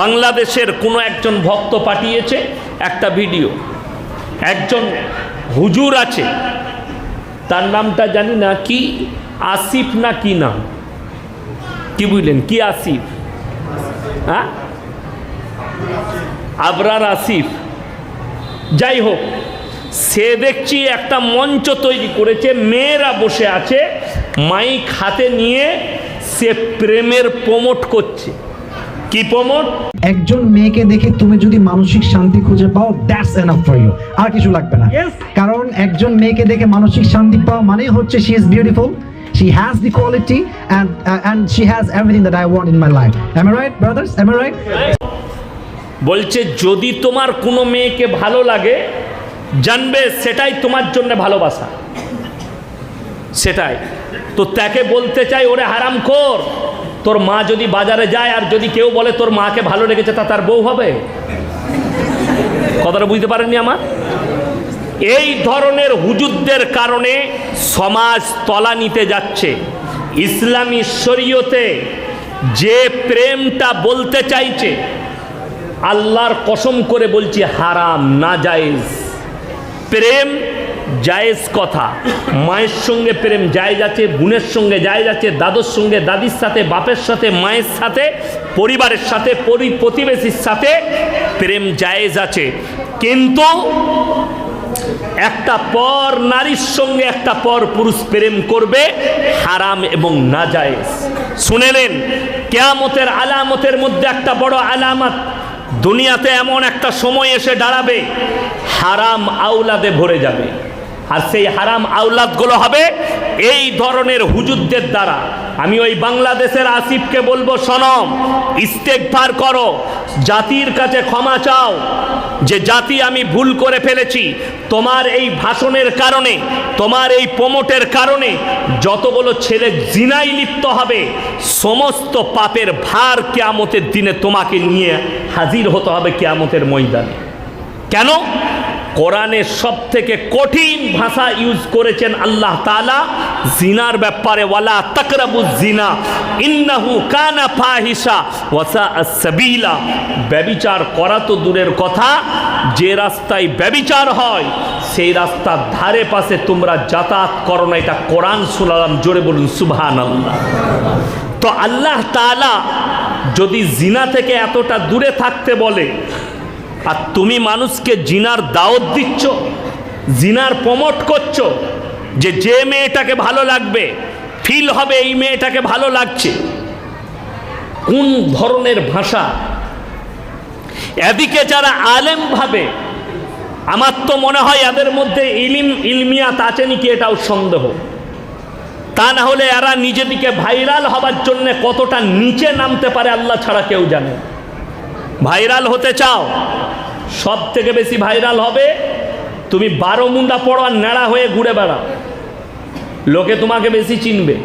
বাংলাদেশের কোনো একজন ভক্ত পাঠিয়েছে একটা ভিডিও। একজন হুজুর আছে, তার নামটা জানি না, কি আসিফ না কি নাম? কি বুঝলেন? কি আসিফ? হ্যাঁ? আবরার আসিফ। যাই হোক, সে দেখছি একটা মঞ্চ তৈরি করেছে, মেয়েরা বসে আছে, মাইক হাতে নিয়ে সে প্রেমের প্রমোট করছে। কি প্রমোট একজন মেয়েকে দেখে তুমি যদি মানসিক শান্তি খুঁজে পাও দ্যাটস এনাফ ফর ইউ আর কিছু লাগবে না। কারণ একজন মেয়েকে দেখে মানসিক শান্তি পাওয়া মানেই হচ্ছে she is beautiful she has the quality and uh, and she has everything that i want in my life. Am i right brothers? Am i right? বলছে যদি তোমার কোনো মেয়েকে ভালো লাগে জানবে সেটাই তোমার জন্য ভালোবাসা। সেটাই। তো তাকে বলতে চাই ওরে হারাম কর তোর মা যদি বাজারে যায় আর যদি কেউ বলে তোর মাকে ভালো লেগেছে, তা তার বউ হবে? কথাটা বুঝতে পারেননি আমার? এই ধরনের হুজুরদের কারণে সমাজ তলা নিতে যাচ্ছে। ইসলামী শরীয়তে যে প্রেমটা বলতে চাইছে, আল্লাহর কসম করে বলছি, হারাম না প্রেম জায়েজ কথা। মায়ের সঙ্গে প্রেম জায়েজ আছে, বোনের সঙ্গে জায়েজ আছে, দাদুর সঙ্গে, দাদির সাথে, বাপের সাথে, মায়ের সাথে, পরিবারের সাথে, পরি প্রতিবেশীর সাথে প্রেম জায়েজ আছে। কিন্তু একটা পর নারীর সঙ্গে একটা পর পুরুষ প্রেম করবে হারাম এবং নাজায়েজ। শুনেলেন কেয়ামতের আলামতের মধ্যে একটা বড় আলামত, দুনিয়াতে এমন একটা সময় এসে দাঁড়াবে, হারাম আউলাদে ভরে যাবে। আর সেই হারাম আউলাদগুলো হবে এই ধরনের হুজুরদের দ্বারা। আমি ওই বাংলাদেশের আসিফকে বলব সনম ইস্তেকভার করো, জাতির কাছে ক্ষমা চাও। যে জাতি আমি ভুল করে ফেলেছি, তোমার এই ভাষণের কারণে, তোমার এই প্রমোটের কারণে যতগুলো ছেলে জিনাই লিপ্ত হবে, সমস্ত পাপের ভার কেয়ামতের দিনে তোমাকে নিয়ে হাজির হতে হবে কেয়ামতের ময়দানে। কেন? কোরআনের সব থেকে কঠিন ভাষা ইউজ করেছেন আল্লাহ তালা জিনার ব্যাপারে ওয়ালা তাকরাবু জিনা। ইন্নাহু কানা ফাহিসা ওয়াসা সাবিলা। ব্যবিচার করা তো দূরের কথা। যে রাস্তায় ব্যবিচার হয়, সেই রাস্তার ধারে পাশে তোমরা যাতায়াত করো না। এটা কোরআন শুনালাম জোরে বলুন সুবহান আল্লাহ তো আল্লাহ তালা যদি জিনা থেকে এতটা দূরে থাকতে বলে আর তুমি মানুষকে জিনার দাওয়াত দিচ্ছ, জিনার প্রমোট করছ যে যে মেয়েটাকে ভালো লাগবে ফিল হবে এই মেয়েটাকে ভালো লাগছে। কোন ধরনের ভাষা? এদিকে যারা আলেম ভাবে, আমার তো মনে হয় এদের মধ্যে ইলিম, ইলমিয়াত আছে নাকি এটাও সন্দেহ। তা না হলে এরা নিজেদিকে ভাইরাল হবার জন্য কতটা নিচে নামতে পারে আল্লাহ ছাড়া কেউ জানে। ভাইরাল হতে চাও সব থেকে বেশি ভাইরাল হবে তুমি বারো মুন্ডা পড়ো আর ন্যাড়া হয়ে ঘুরে বেড়াও। লোকে তোমাকে বেশি চিনবে।